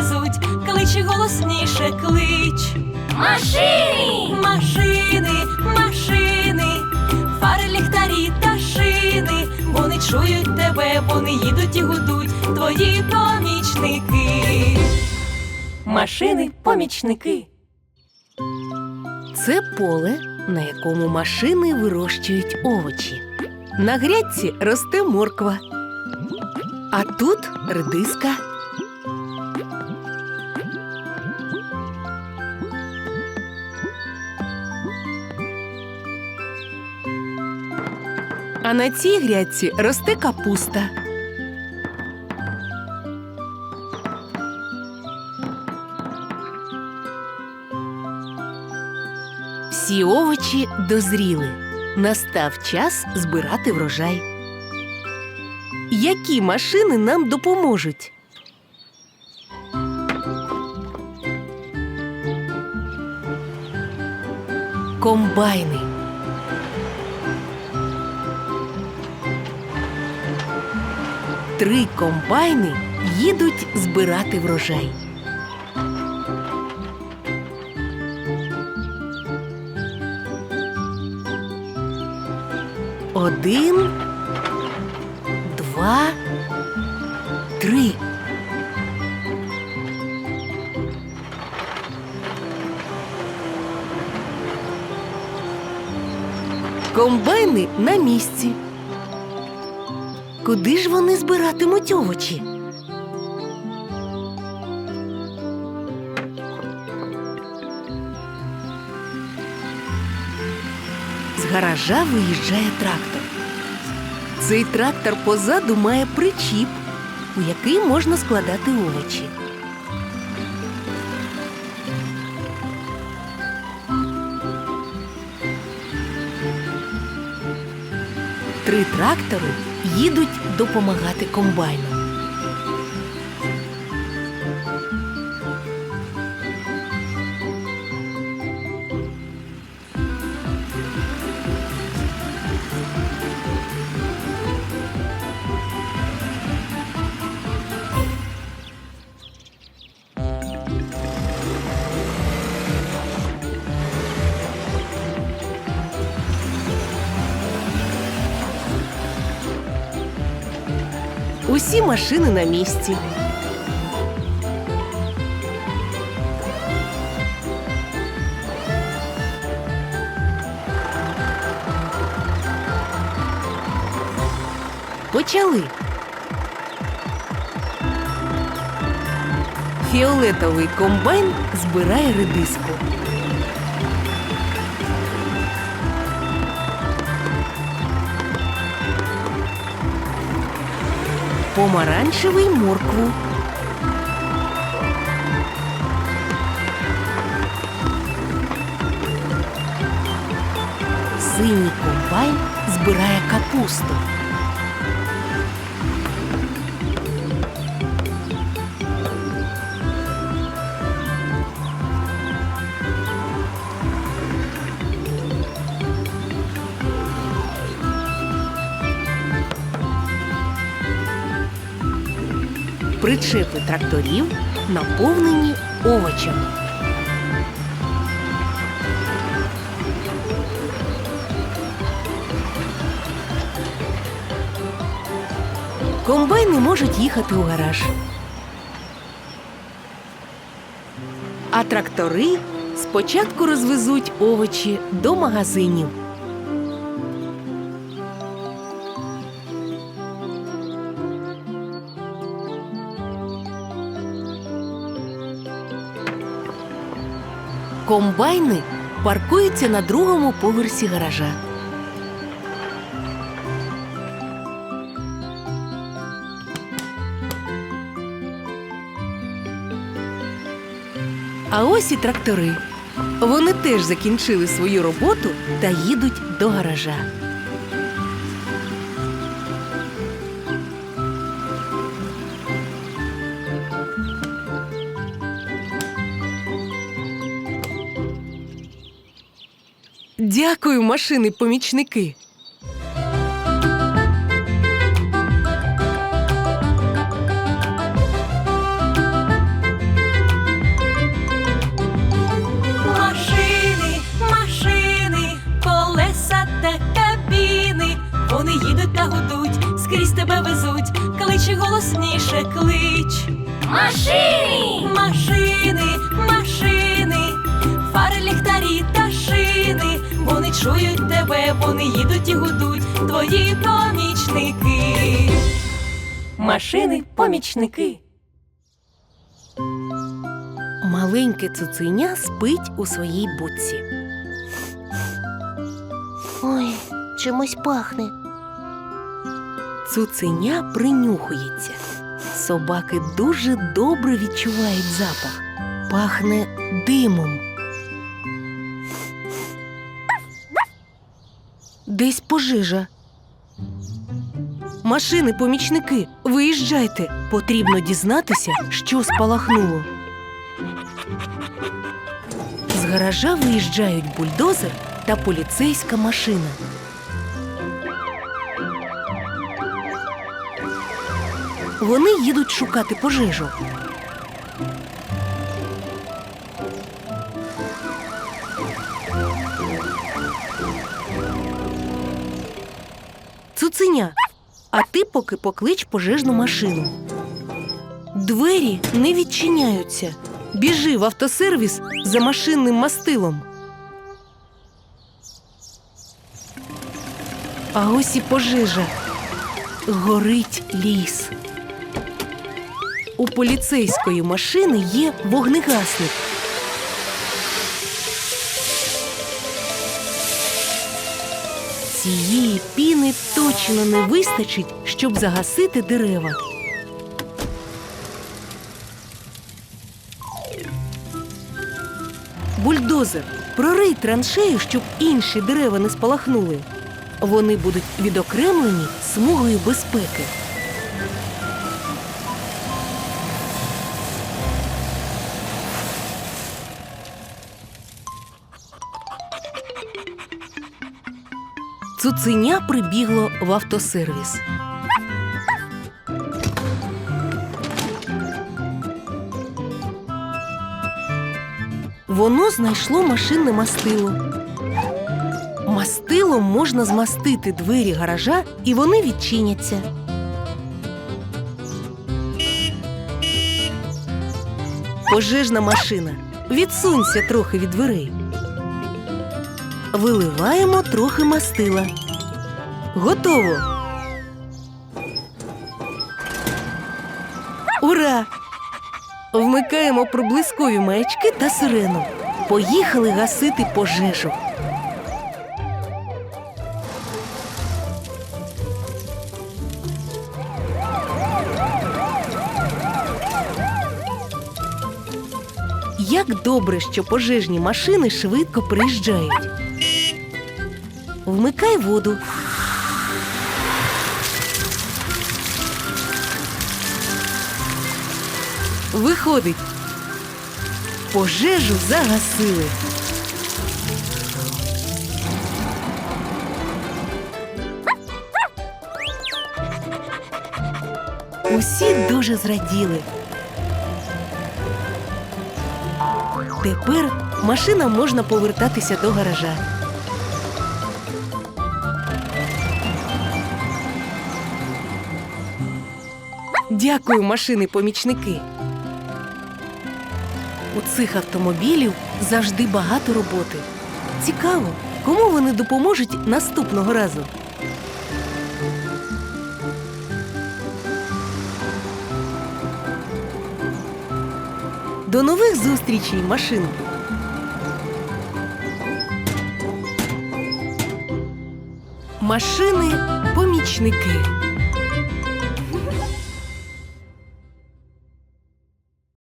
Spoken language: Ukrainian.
везуть, кличе голосніше, клич. Машини! Машини, машини, фари, ліхтарі та шини. Вони чують тебе, вони їдуть і гудуть, твої помічники. Машини, помічники. Це поле, на якому машини вирощують овочі. На грядці росте морква. А тут редиска. А на цій грядці росте капуста. Всі овочі дозріли. Настав час збирати врожай. Які машини нам допоможуть? Комбайни. Три комбайни їдуть збирати врожай. Один, два, три. Комбайни на місці. Куди ж вони збиратимуть овочі? З гаража виїжджає трактор. Цей трактор позаду має причіп, у який можна складати овочі. Три трактори їдуть допомагати комбайну. Усі машини на місці. Почали. Фіолетовий комбайн збирає редиску. Помаранчевий моркву. Синій комбайн збирає капусту. Причепи тракторів наповнені овочами. Комбайни можуть їхати у гараж. А трактори спочатку розвезуть овочі до магазинів. Комбайни паркуються на другому поверсі гаража. А ось і трактори. Вони теж закінчили свою роботу та їдуть до гаража. Дякую, машини-помічники. Машини, машини, колеса та кабіни. Вони їдуть та гудуть, скрізь тебе везуть, кличе голосніше клич. Машини! Чують тебе, вони їдуть і гудуть, твої помічники. Машини, помічники. Маленьке цуценя спить у своїй будці. Ой, чимось пахне. Цуценя принюхується. Собаки дуже добре відчувають запах. Пахне димом. Десь пожежа. Машини, помічники, виїжджайте. Потрібно дізнатися, що спалахнуло. З гаража виїжджають бульдозер та поліцейська машина. Вони їдуть шукати пожежу. Цуценя, а ти поки поклич пожежну машину. Двері не відчиняються. Біжи в автосервіс за машинним мастилом. А ось і пожежа. Горить ліс. У поліцейської машини є вогнегасник. Цієї піни точно не вистачить, щоб загасити дерева. Бульдозер, прорий траншею, щоб інші дерева не спалахнули. Вони будуть відокремлені смугою безпеки. Цуценя прибігло в автосервіс. Воно знайшло машинне мастило. Мастилом можна змастити двері гаража, і вони відчиняться. Пожежна машина. Відсунься трохи від дверей. Виливаємо трохи мастила. Готово. Ура! Вмикаємо проблискові маячки та сирену. Поїхали гасити пожежу. Як добре, що пожежні машини швидко приїжджають. Вмикай воду. Виходить. Пожежу загасили. Усі дуже зраділи. Тепер машинам можна повертатися до гаража. Дякую, машини-помічники. У цих автомобілів завжди багато роботи. Цікаво, кому вони допоможуть наступного разу. До нових зустрічей, машин! Машини помічники.